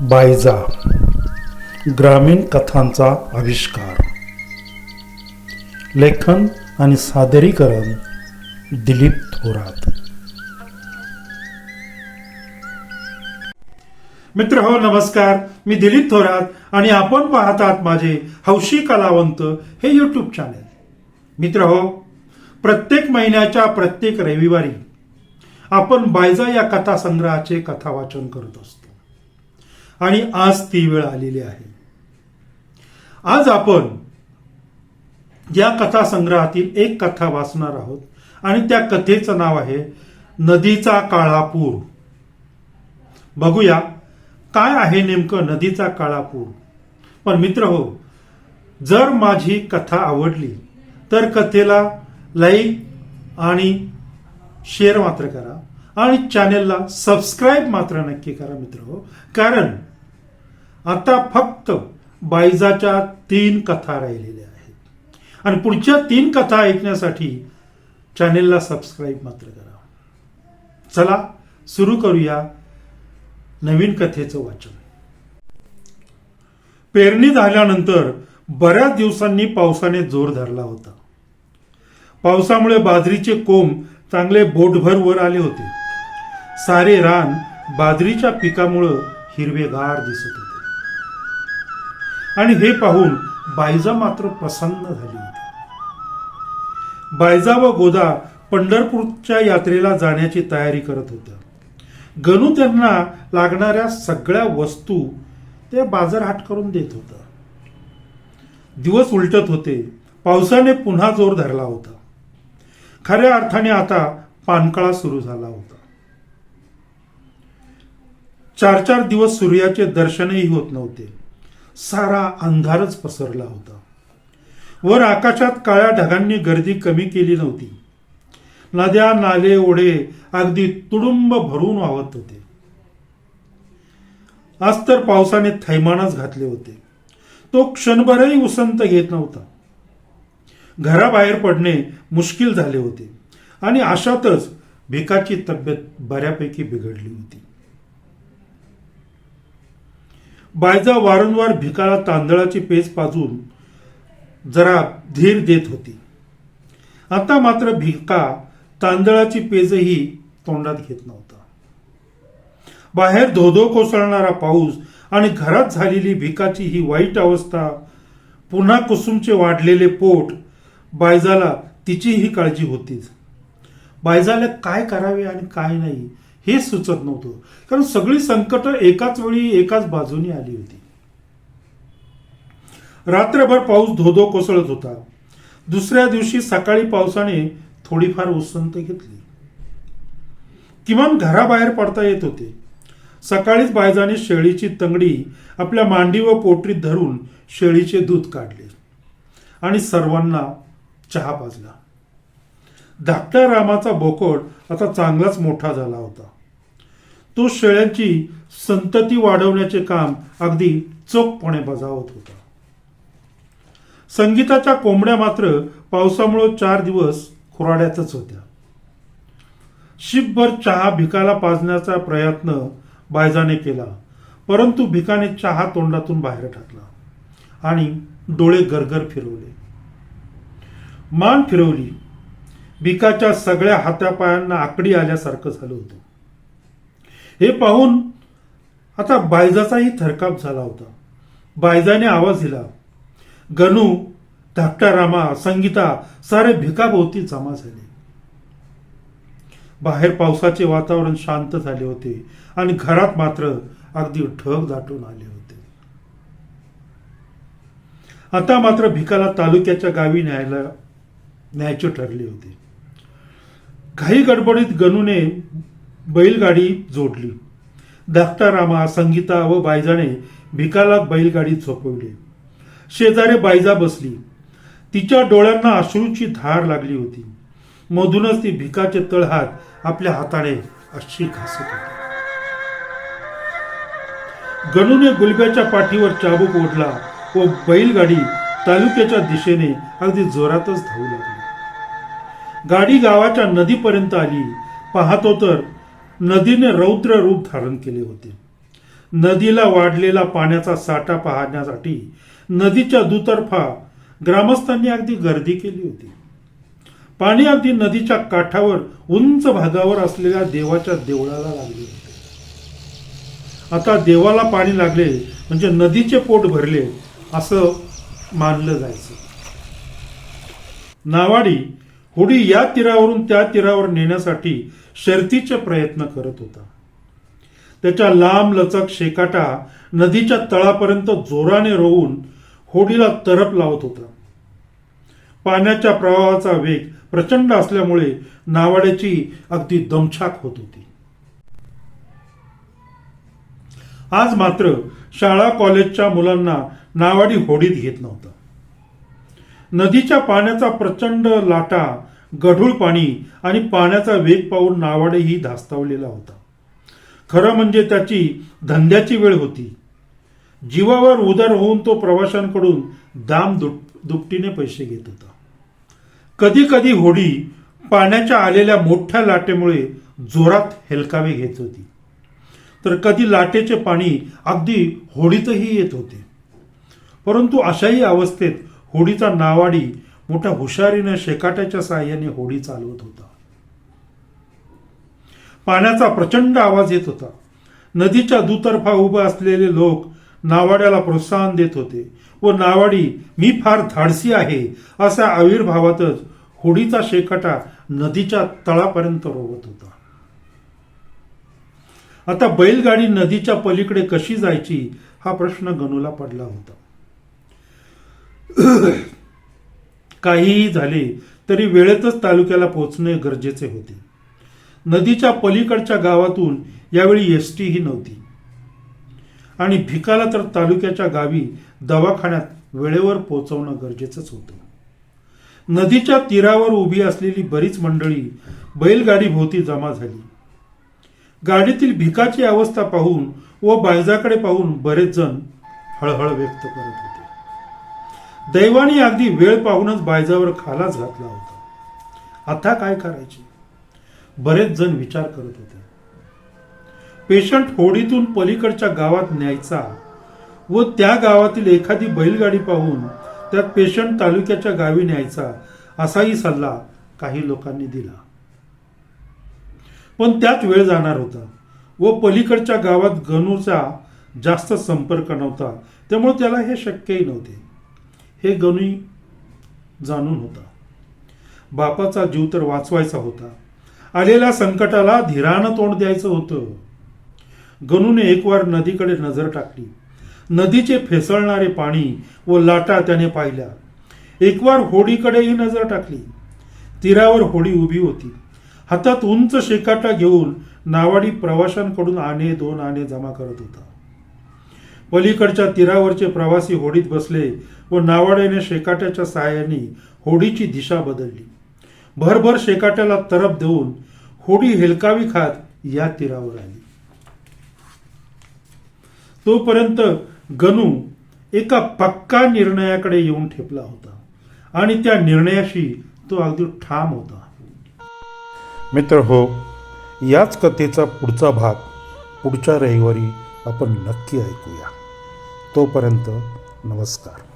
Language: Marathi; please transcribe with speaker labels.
Speaker 1: बायजा ग्रामीण कथांचा आविष्कार. लेखन आणि सादरीकरण दिलीप थोरात. मित्र हो नमस्कार. मी दिलीप थोरात आणि आपण पाहतात माझे हौशी कलावंत हे यूट्यूब चॅनेल मित्र हो प्रत्येक महिन्याच्या प्रत्येक रविवारी आपण बायजा या कथा संग्रहाचे कथा वाचन करत असतो. आणि आज ती वेळ आलेली आहे. आज आपण या कथा संग्रहातील एक कथा वाचणार आहोत आणि त्या कथेचं नाव आहे नदीचा काळा पूर बघूया काय आहे नेमकं नदीचा काळा पूर पण मित्र हो जर माझी कथा आवडली तर कथेला लाईक आणि शेअर मात्र करा आणि चॅनेलला सबस्क्राईब मात्र नक्की करा मित्र हो. कारण आता फक्त बायजाच्या तीन कथा राहिलेल्या आहेत. आणि पुढच्या तीन कथा ऐकण्यासाठी चॅनेलला सबस्क्राईब मात्र करा. चला सुरू करूया नवीन कथेचं वाचन. पेरणी झाल्यानंतर बऱ्याच दिवसांनी पावसाने जोर धरला होता. पावसामुळे बाजरीचे कोंब चांगले बोटभर वर आले होते. सारे रान बाजरीच्या पिकामुळं हिरवेगार दिसत होते. आणि हे पाहून बायजा मात्र प्रसन्न झाली होती. बायजा व गोदा पंढरपूरच्या यात्रेला जाण्याची तयारी करत होत्या. गणू त्यांना लागणाऱ्या सगळ्या वस्तू ते बाजारहाट करून देत होता. दिवस उलटत होते. पावसाने पुन्हा जोर धरला होता. खऱ्या अर्थाने आता पानकळा सुरू झाला होता. चार चार दिवस सूर्याचे दर्शनही होत नव्हते. सारा अंधारच पसरला होता. वर आकाशात काळ्या ढगांनी गर्दी कमी केली नव्हती. नद्या नाले ओढे अगदी तुडुंब भरून वाहत होते. आज तर पावसाने थैमानच घातले होते. तो क्षणभरही उसंत घेत नव्हता. घराबाहेर पडणे मुश्किल झाले होते आणि अशातच भिकाची तब्येत बऱ्यापैकी बिघडली होती. बायजा वारंवार भिकाला तांदळाची पेज पाजून जरा धीर देत होती. आता मात्र भिका तांदळाची पेजही तोंडात घेत नव्हता. बाहेर धोधो कोसळणारा पाऊस आणि घरात झालेली भिकाची ही वाईट अवस्था पुन्हा कुसुमचे वाढलेले पोट बायजाला तिचीही काळजी होतीच. बायजाला काय करावे आणि काय नाही हे सुचत नव्हतं. कारण सगळी संकट एकाच वेळी एकाच बाजूने आली होती. रात्रभर पाऊस धोधो कोसळत होता. दुसऱ्या दिवशी सकाळी पावसाने थोडीफार उसंत घेतली. किमान घराबाहेर पडता येत होते. सकाळीच बायजाने शेळीची तंगडी आपल्या मांडी व पोटरीत धरून शेळीचे दूध काढले. आणि सर्वांना चहा पाजला. धाकट्या रामाचा बोकड आता चांगलाच मोठा झाला होता. तो शेळ्यांची संतती वाढवण्याचे काम अगदी चोखपणे बजावत होता. संगीताच्या कोंबड्या मात्र पावसामुळे चार दिवस खुराड्यातच होत्या. शिपभर चहा भिकाला पाजण्याचा प्रयत्न बायजाने केला परंतु भिकाने चहा तोंडातून बाहेर टाकला आणि डोळे गरगर फिरवले. मान फिरवली. भिकाच्या सगळ्या हातापायांना आकडी आल्यासारखं झालं होतं. हे पाहून आता बायजाचाही थरकाप झाला होता. बायजाने आवाज दिला गणू धाकटा रामा संगीता सारे भिकाभोवती जमा झाले. बाहेर पावसाचे वातावरण शांत झाले होते आणि घरात मात्र अगदी ढग दाटून आले होते. आता मात्र भिकाला तालुक्याच्या गावी न्यायला न्यायचे ठरले होते. घाई गडबडीत गणूने बैलगाडी जोडली. धाकटारामा संगीता व बायजाने भिकाला बैलगाडीत झोपवले. शेजारी बायजा बसली. तिच्या डोळ्यांना अश्रूची धार लागली होती. मधूनच ती भिकाचे तळहात आपल्या हाताने अशी घासत होती. गणूने गुलब्याच्या पाठीवर चाबूक ओढला व बैलगाडी तालुक्याच्या दिशेने अगदी जोरातच धावू लागली. गाडी गावाच्या नदीपर्यंत आली. पाहतो तर नदीने रौद्र रूप धारण केले होते. नदीला वाढलेला पाण्याचा साठा पाहण्यासाठी नदीच्या दुतर्फा ग्रामस्थांनी अगदी गर्दी केली होती. पाणी अगदी नदीच्या काठावर उंच भागावर असलेल्या देवाच्या देवळाला लागले होते. आता देवाला पाणी लागले म्हणजे नदीचे पोट भरले असं मानलं जायचं. नावाडी होडी या तीरावरून त्या तीरावर नेण्यासाठी शर्तीचे प्रयत्न करत होता. त्याच्या लांब लचक शेकाटा नदीच्या तळापर्यंत जोराने रोवून होडीला तरप लावत होता. पाण्याच्या प्रवाहाचा वेग प्रचंड असल्यामुळे नावाड्याची अगदी दमछाक होत होती. आज मात्र शाळा कॉलेजच्या मुलांना नावाडी होडीत घेत नव्हता. नदीच्या पाण्याचा प्रचंड लाटा गढूळ पाणी आणि पाण्याचा वेग पाहून नावाडेही धास्तावलेला होता. खरं म्हणजे त्याची धंद्याची वेळ होती. जीवावर उदर होऊन तो प्रवाशांकडून दाम दुप दुपटीने पैसे घेत होता. कधी कधी होडी पाण्याच्या आलेल्या मोठ्या लाटेमुळे जोरात हेलकावे घेत होती. तर कधी लाटेचे पाणी अगदी होडीतही येत होते. परंतु अशाही अवस्थेत होडीचा नावाडी मोठ्या हुशारीने शेकाट्याच्या साह्याने होडी चालवत होता. पाण्याचा प्रचंड आवाज येत होता. नदीच्या दुतर्फा उभे असलेले लोक नावाड्याला प्रोत्साहन देत होते व नावाडी मी फार धाडसी आहे अशा आविर्भावातच होडीचा शेकाटा नदीच्या तळापर्यंत रोवत होता. आता बैलगाडी नदीच्या पलीकडे कशी जायची हा प्रश्न गणूला पडला होता. काहीही झाले तरी वेळेतच तालुक्याला पोहोचणे गरजेचे होते. नदीच्या पलीकडच्या गावातून यावेळी एस टीही नव्हती. आणि भिकाला तर तालुक्याच्या गावी दवाखान्यात वेळेवर पोहोचवणं गरजेचंच होतं. नदीच्या तीरावर उभी असलेली बरीच मंडळी बैलगाडी भोवती जमा झाली. गाडीतील भिकाची अवस्था पाहून व बायजाकडे पाहून बरेच जण हळहळ व्यक्त करत होते. दैवाने अगदी वेळ पाहूनच बायजावर खालाच घातला होता. आता काय करायचे? बरेच जण विचार करत होते. पेशंट होडीतून पलीकडच्या गावात न्यायचा व त्या गावातील एखादी बैलगाडी पाहून त्यात पेशंट तालुक्याच्या गावी न्यायचा असाही सल्ला काही लोकांनी दिला. पण त्यात वेळ जाणार होता व पलीकडच्या गावात गणूचा जास्त संपर्क नव्हता त्यामुळे त्याला हे शक्यही नव्हते. हे गणू जाणून होता. बापाचा जीव तर वाचवायचा होता. आलेल्या संकटाला धीरानं तोंड द्यायचं होतं. गणूने एक वार नदीकडे नजर टाकली. नदीचे फेसळणारे पाणी व लाटा त्याने पाहिल्या. एक वार होडीकडेही नजर टाकली. तीरावर होडी उभी होती. हातात उंच शेकाटा घेऊन नावाडी प्रवाशांकडून आणे दोन आणे जमा करत होता. पलीकडच्या तीरावरचे प्रवासी होडीत बसले व नावाड्याने शेकाट्याच्या सहाय्याने होडीची दिशा बदलली. भरभर शेकाट्याला तरफ देऊन होडी हेलकावी खात या तीरावर आली. तोपर्यंत गणू एका पक्का निर्णयाकडे येऊन ठेपला होता आणि त्या निर्णयाशी तो अगदी ठाम होता. मित्र हो याच कथेचा पुढचा भाग पुढच्या रविवारी आपण नक्की ऐकूया. तोपर्यंत नमस्कार.